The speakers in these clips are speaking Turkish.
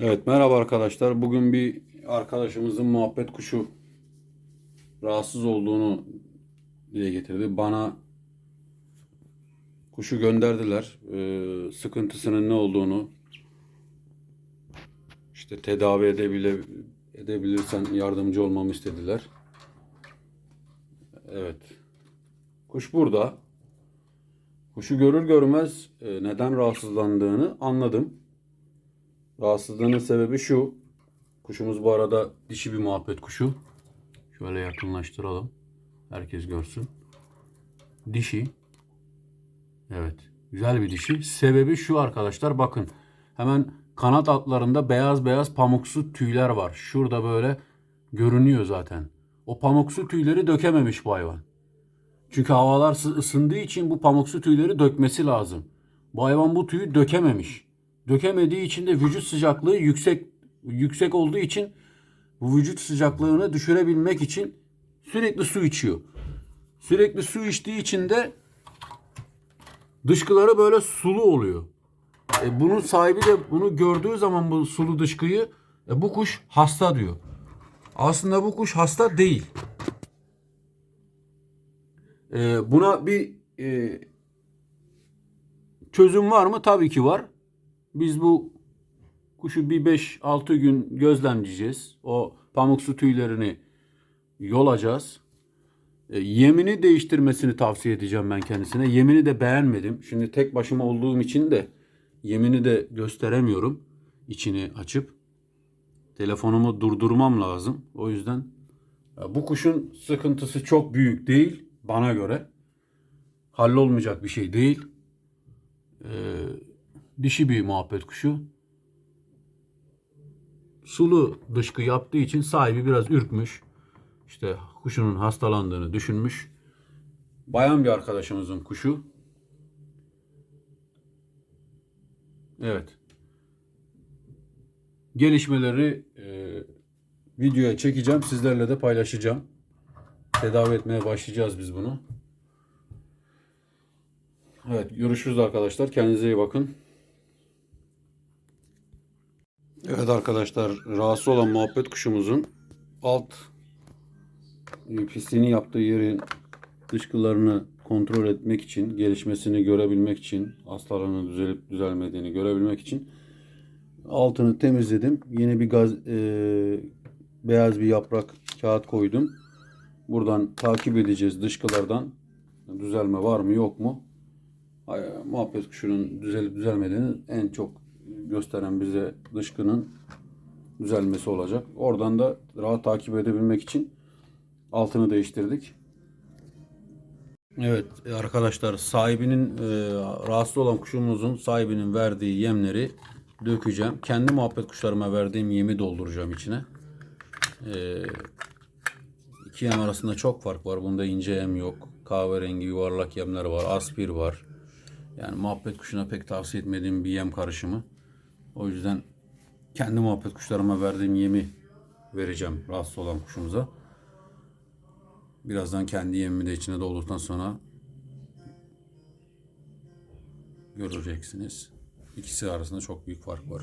Evet merhaba arkadaşlar. Bugün bir arkadaşımızın muhabbet kuşu rahatsız olduğunu dile getirdi. Bana kuşu gönderdiler. Ee, sıkıntısının ne olduğunu işte tedavi edebile, edebilirsen yardımcı olmamı istediler. Evet. Kuş burada. Kuşu görür görmez e, neden rahatsızlandığını anladım. Rahatsızlığının sebebi şu. Kuşumuz bu arada dişi bir muhabbet kuşu. Şöyle yakınlaştıralım. Herkes görsün. Dişi. Evet. Güzel bir dişi. Sebebi şu arkadaşlar. Bakın. Hemen kanat altlarında beyaz beyaz pamuksu tüyler var. Şurada böyle görünüyor zaten. O pamuksu tüyleri dökememiş bu hayvan. Çünkü havalar sı- ısındığı için bu pamuksu tüyleri dökmesi lazım. Bu hayvan bu tüyü dökememiş. Dökemediği için de vücut sıcaklığı yüksek yüksek olduğu için bu vücut sıcaklığını düşürebilmek için sürekli su içiyor. Sürekli su içtiği için de dışkıları böyle sulu oluyor. E, bunun sahibi de bunu gördüğü zaman bu sulu dışkıyı e, bu kuş hasta diyor. Aslında bu kuş hasta değil. E, buna bir e, çözüm var mı? Tabii ki var. Biz bu kuşu bir 5-6 gün gözlemleyeceğiz. O pamuksu tüylerini yolacağız. E, yemini değiştirmesini tavsiye edeceğim ben kendisine. Yemini de beğenmedim. Şimdi tek başıma olduğum için de yemini de gösteremiyorum. İçini açıp telefonumu durdurmam lazım. O yüzden e, bu kuşun sıkıntısı çok büyük değil bana göre. Hallolmayacak bir şey değil. Ee, dişi bir muhabbet kuşu. Sulu dışkı yaptığı için sahibi biraz ürkmüş. İşte kuşunun hastalandığını düşünmüş. Bayan bir arkadaşımızın kuşu. Evet. Gelişmeleri e, videoya çekeceğim. Sizlerle de paylaşacağım. Tedavi etmeye başlayacağız biz bunu. Evet görüşürüz arkadaşlar. Kendinize iyi bakın. Evet arkadaşlar rahatsız olan muhabbet kuşumuzun alt pisliğini yaptığı yerin dışkılarını kontrol etmek için, gelişmesini görebilmek için, hastalığının düzelip düzelmediğini görebilmek için altını temizledim. Yeni bir gaz e, beyaz bir yaprak kağıt koydum. Buradan takip edeceğiz dışkılardan düzelme var mı yok mu? Ay- Muhabbet kuşunun düzelip düzelmediğini en çok gösteren bize dışkının düzelmesi olacak. Oradan da rahat takip edebilmek için altını değiştirdik. Evet e, arkadaşlar sahibinin e, rahatsız olan kuşumuzun sahibinin verdiği yemleri dökeceğim. Kendi muhabbet kuşlarıma verdiğim yemi dolduracağım içine. E, iki yem arasında çok fark var. Bunda ince yem yok. Kahverengi yuvarlak yemler var. Aspir var. Yani muhabbet kuşuna pek tavsiye etmediğim bir yem karışımı. O yüzden kendi muhabbet kuşlarıma verdiğim yemi vereceğim rahatsız olan kuşumuza. Birazdan kendi yemimi de içine doldurduktan sonra göreceksiniz. İkisi arasında çok büyük fark var.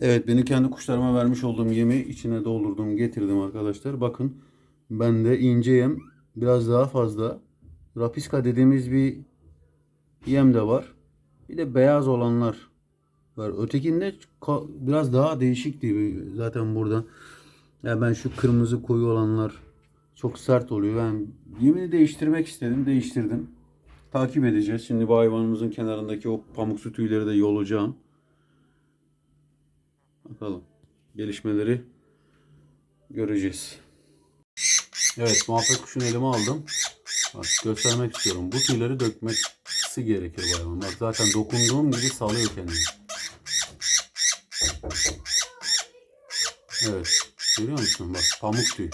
Evet beni kendi kuşlarıma vermiş olduğum yemi içine doldurdum getirdim arkadaşlar. Bakın bende ince yem biraz daha fazla. Rapiska dediğimiz bir yem de var. Bir de beyaz olanlar var. Ötekinde biraz daha değişikti zaten burada. Ya ben şu kırmızı koyu olanlar çok sert oluyor. Ben yemini değiştirmek istedim. Değiştirdim. Takip edeceğiz. Şimdi bu hayvanımızın kenarındaki o pamuksu tüyleri de yolacağım. Bakalım. Gelişmeleri göreceğiz. Evet muhabbet kuşunu elime aldım. Bak göstermek istiyorum. Bu tüyleri dökmesi gerekir bu hayvan. Bak zaten dokunduğum gibi salıyor kendini. Evet. Görüyor musun? Bak pamuk tüy.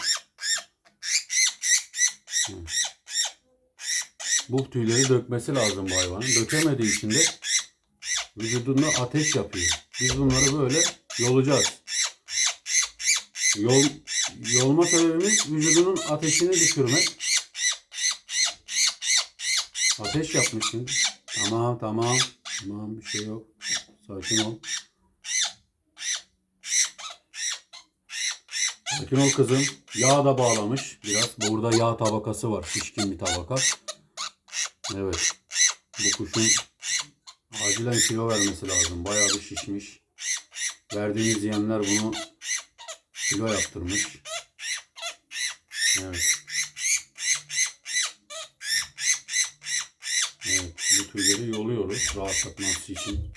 Bu tüyleri dökmesi lazım bu hayvanın. Dökemediği için de vücudunda ateş yapıyor. Biz bunları böyle yolacağız. Yol, yolma sebebimiz vücudunun ateşini düşürmek. Ateş yapmışsın. Tamam tamam. Tamam bir şey yok. Sakin ol. Sakin ol kızım. Yağ da bağlamış. Biraz burada yağ tabakası var. Şişkin bir tabaka. Evet. Bu kuşun acilen kilo vermesi lazım. Bayağı bir şişmiş. Verdiğimiz yemler bunu kilo yaptırmış. Evet. Tüyleri yoluyoruz. Rahatlatması için.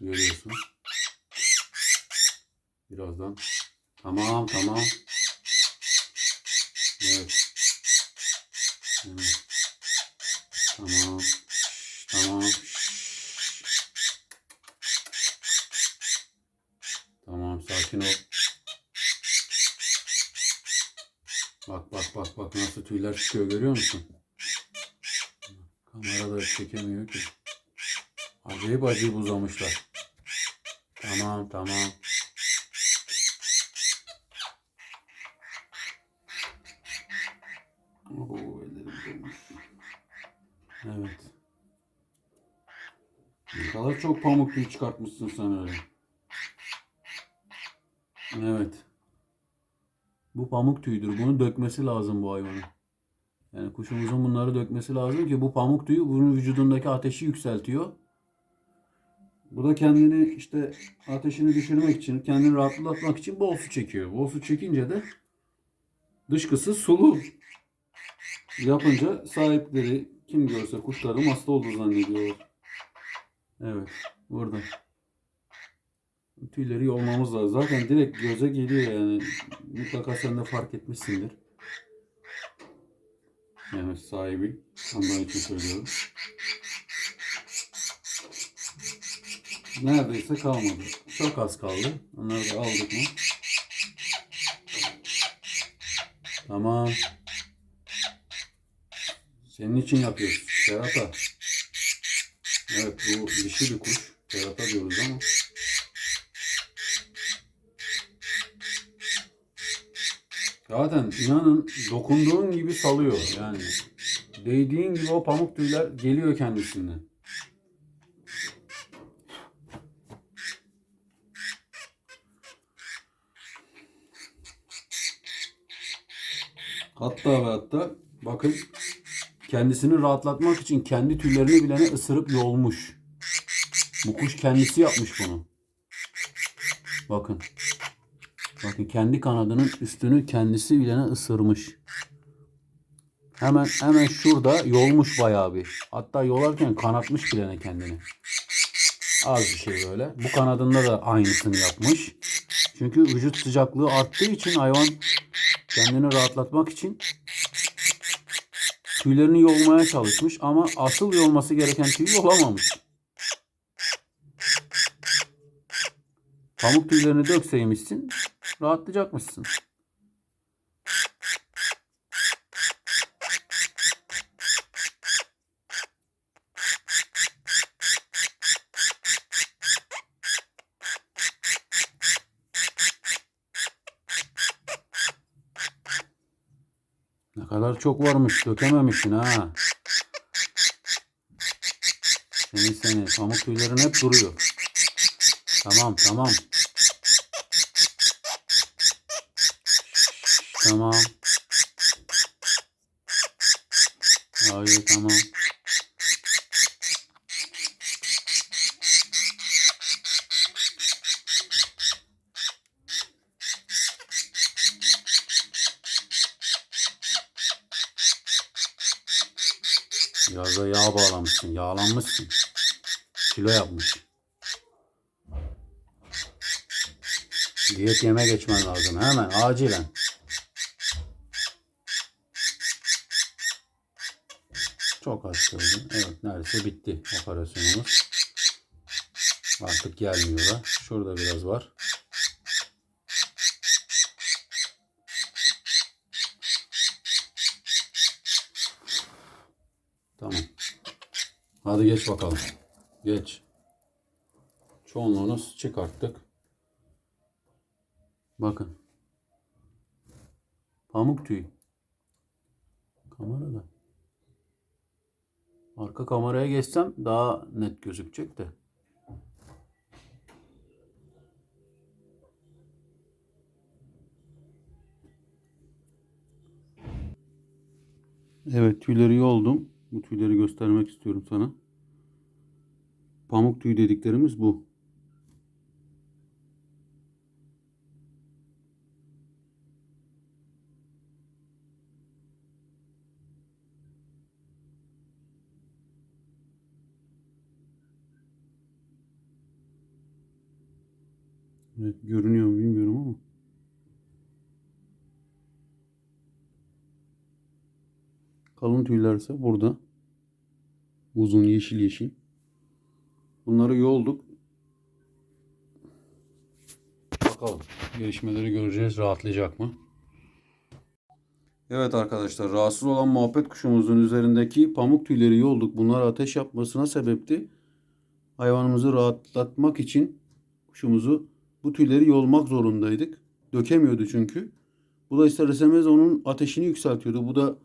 Görüyorsun. Birazdan. Tamam tamam. Evet. Evet. Tamam. Tamam. Tamam sakin ol. Bak bak bak bak nasıl tüyler çıkıyor görüyor musun? Kamerada çekemiyor ki. Acayip acayip uzamışlar. Tamam tamam. Evet. Ne kadar çok pamuk tüy çıkartmışsın sen öyle. Evet. Bu pamuk tüydür. Bunu dökmesi lazım bu hayvanın. Yani kuşumuzun bunları dökmesi lazım ki bu pamuk tüyü bunun vücudundaki ateşi yükseltiyor. Bu da kendini işte ateşini düşürmek için, kendini rahatlatmak için bol su çekiyor. Bol su çekince de dışkısı sulu yapınca sahipleri kim görse kuşların hasta olduğu zannediyorlar. Evet, burada. Tüyleri yolmamız lazım. Zaten direkt göze geliyor yani. Mutlaka sen de fark etmişsindir. Evet sahibi. Ondan için söylüyorum. Neredeyse kalmadı. Çok az kaldı. Onları da aldık mı? Tamam. Senin için yapıyoruz. Serata. Evet bu dişi bir kuş. Serata diyoruz ama. Zaten inanın dokunduğun gibi salıyor yani. Değdiğin gibi o pamuk tüyler geliyor kendisinden. Hatta ve hatta bakın kendisini rahatlatmak için kendi tüylerini bilene ısırıp yolmuş. Bu kuş kendisi yapmış bunu. Bakın. Bakın kendi kanadının üstünü kendisi bilene ısırmış. Hemen hemen şurada yolmuş bayağı bir. Hatta yolarken kanatmış bilene kendini. Az bir şey böyle. Bu kanadında da aynısını yapmış. Çünkü vücut sıcaklığı arttığı için hayvan kendini rahatlatmak için tüylerini yolmaya çalışmış ama asıl yolması gereken tüyü yolamamış. Pamuk tüylerini dökseymişsin rahatlayacakmışsın. Ne kadar çok varmış dökememişsin ha. Seni seni pamuk tüylerin hep duruyor. Tamam tamam. Tamam. Hayır tamam. Da yağ bağlamışsın. Yağlanmışsın. Kilo yapmış. Diyet yeme geçmen lazım. Hemen acilen. Çok az söyledim. Evet neredeyse bitti operasyonumuz. Artık gelmiyor da. Şurada biraz var. Tamam. Hadi geç bakalım. Geç. Çoğunluğunu çıkarttık. Bakın. Pamuk tüy. Kamerada. Arka kameraya geçsem daha net gözükecek de. Evet tüyleri yoldum. Bu tüyleri göstermek istiyorum sana. Pamuk tüyü dediklerimiz bu. Kalın tüyler ise burada. Uzun yeşil yeşil. Bunları yolduk. Bakalım. Gelişmeleri göreceğiz. Rahatlayacak mı? Evet arkadaşlar. Rahatsız olan muhabbet kuşumuzun üzerindeki pamuk tüyleri yolduk. Bunlar ateş yapmasına sebepti. Hayvanımızı rahatlatmak için kuşumuzu bu tüyleri yolmak zorundaydık. Dökemiyordu çünkü. Bu da ister istemez onun ateşini yükseltiyordu. Bu da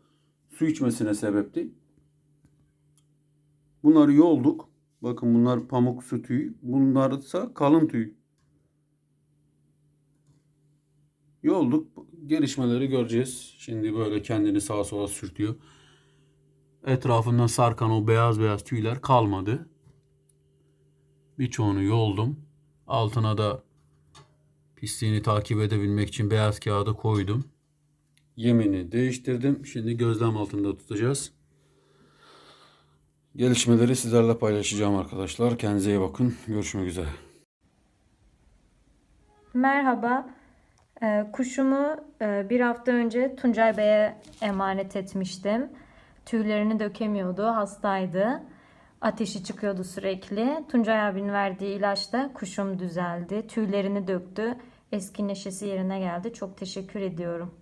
su içmesine sebepti. Bunları yolduk. Bakın bunlar pamuk su tüy. Bunlar ise kalın tüy. Yolduk. Gelişmeleri göreceğiz. Şimdi böyle kendini sağa sola sürtüyor. Etrafından sarkan o beyaz beyaz tüyler kalmadı. Birçoğunu yoldum. Altına da pisliğini takip edebilmek için beyaz kağıdı koydum. Yemini değiştirdim. Şimdi gözlem altında tutacağız. Gelişmeleri sizlerle paylaşacağım arkadaşlar. Kendinize iyi bakın. Görüşmek üzere. Merhaba. Ee, kuşumu e, bir hafta önce Tuncay Bey'e emanet etmiştim. Tüylerini dökemiyordu, hastaydı. Ateşi çıkıyordu sürekli. Tuncay abinin verdiği ilaçla kuşum düzeldi. Tüylerini döktü. Eski neşesi yerine geldi. Çok teşekkür ediyorum.